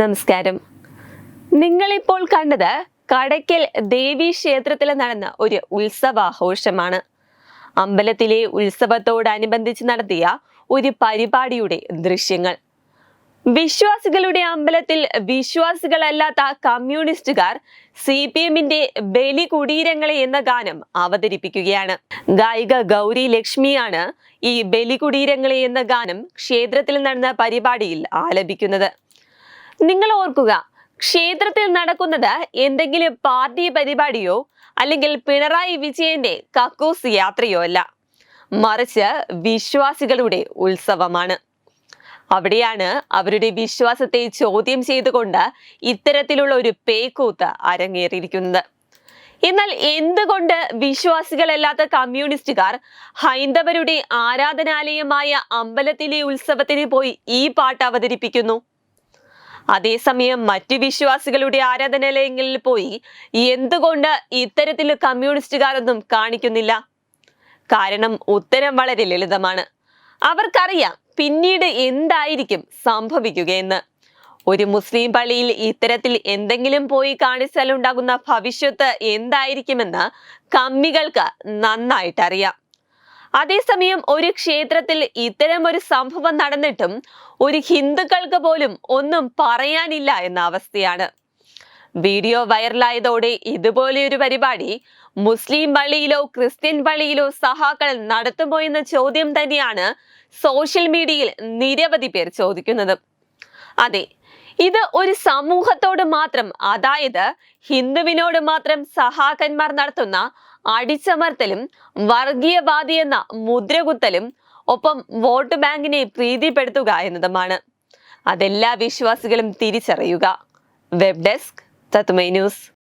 നമസ്കാരം. നിങ്ങളിപ്പോൾ കണ്ടത് കടയ്ക്കൽ ദേവി ക്ഷേത്രത്തിൽ നടന്ന ഒരു ഉത്സവാഘോഷമാണ്. അമ്പലത്തിലെ ഉത്സവത്തോടനുബന്ധിച്ച് നടത്തിയ ഒരു പരിപാടിയുടെ ദൃശ്യങ്ങൾ. വിശ്വാസികളുടെ അമ്പലത്തിൽ വിശ്വാസികളല്ലാത്ത കമ്മ്യൂണിസ്റ്റുകാർ സി പി എമ്മിന്റെ ബലി കുടീരങ്ങളെ എന്ന ഗാനം അവതരിപ്പിക്കുകയാണ്. ഗായിക ഗൗരി ലക്ഷ്മിയാണ് ഈ ബലി കുടീരങ്ങളെ എന്ന ഗാനം ക്ഷേത്രത്തിൽ നടന്ന പരിപാടിയിൽ ആലപിക്കുന്നത്. നിങ്ങൾ ഓർക്കുക ക്ഷേത്രത്തിൽ നടക്കുന്നത് എന്തെങ്കിലും പാർട്ടി പരിപാടിയോ അല്ലെങ്കിൽ പിണറായി വിജയന്റെ കക്കൂസ് യാത്രയോ അല്ല. മറിച്ച് വിശ്വാസികളുടെ ഉത്സവമാണ്. അവിടെയാണ് അവരുടെ വിശ്വാസത്തെ ചോദ്യം ചെയ്തുകൊണ്ട് ഇത്തരത്തിലുള്ള ഒരു പേക്കൂത്ത് അരങ്ങേറിയിരിക്കുന്നത്. എന്നാൽ എന്തുകൊണ്ട് വിശ്വാസികളല്ലാത്ത കമ്മ്യൂണിസ്റ്റുകാർ ഹൈന്ദവരുടെ ആരാധനാലയമായ അമ്പലത്തിലെ ഉത്സവത്തിന് പോയി ഈ പാട്ട് അവതരിപ്പിക്കുന്നു? അതേസമയം മറ്റു വിശ്വാസികളുടെ ആരാധനാലയങ്ങളിൽ പോയി എന്തുകൊണ്ട് ഇത്തരത്തിൽ കമ്മ്യൂണിസ്റ്റുകാരൊന്നും കാണിക്കുന്നില്ല? കാരണം ഉത്തരം വളരെ ലളിതമാണ്. അവർക്കറിയാം പിന്നീട് എന്തായിരിക്കും സംഭവിക്കുകയെന്ന്. ഒരു മുസ്ലിം പള്ളിയിൽ ഇത്തരത്തിൽ എന്തെങ്കിലും പോയി കാണിച്ചാലുണ്ടാകുന്ന ഭവിഷ്യത്ത് എന്തായിരിക്കുമെന്ന് കമ്മികൾക്ക് നന്നായിട്ട് അറിയാം അതേസമയം ഒരു ക്ഷേത്രത്തിൽ ഇത്തരം ഒരു സംഭവം നടന്നിട്ടും ഒരു ഹിന്ദുക്കൾക്ക് പോലും ഒന്നും പറയാനില്ല എന്ന അവസ്ഥയാണ്. വീഡിയോ വൈറലായതോടെ ഇതുപോലെയൊരു പരിപാടി മുസ്ലിം പള്ളിയിലോ ക്രിസ്ത്യൻ പള്ളിയിലോ സഹാക്കൾ നടത്തുമോ എന്ന ചോദ്യം തന്നെയാണ് സോഷ്യൽ മീഡിയയിൽ നിരവധി പേർ ചോദിക്കുന്നത്. അതെ ഇത് ഒരു സമൂഹത്തോട് മാത്രം അതായത് ഹിന്ദുവിനോട് മാത്രം സഹാക്കന്മാർ നടത്തുന്ന അടിച്ചമർത്തലും വർഗീയവാദി എന്ന മുദ്രകുത്തലും ഒപ്പം വോട്ട് ബാങ്കിനെ പ്രീതിപ്പെടുത്തുക എന്നതുമാണ്. അതെല്ലാ വിശ്വാസികളും തിരിച്ചറിയുക. വെബ് ഡെസ്ക് തത്മൈ ന്യൂസ്.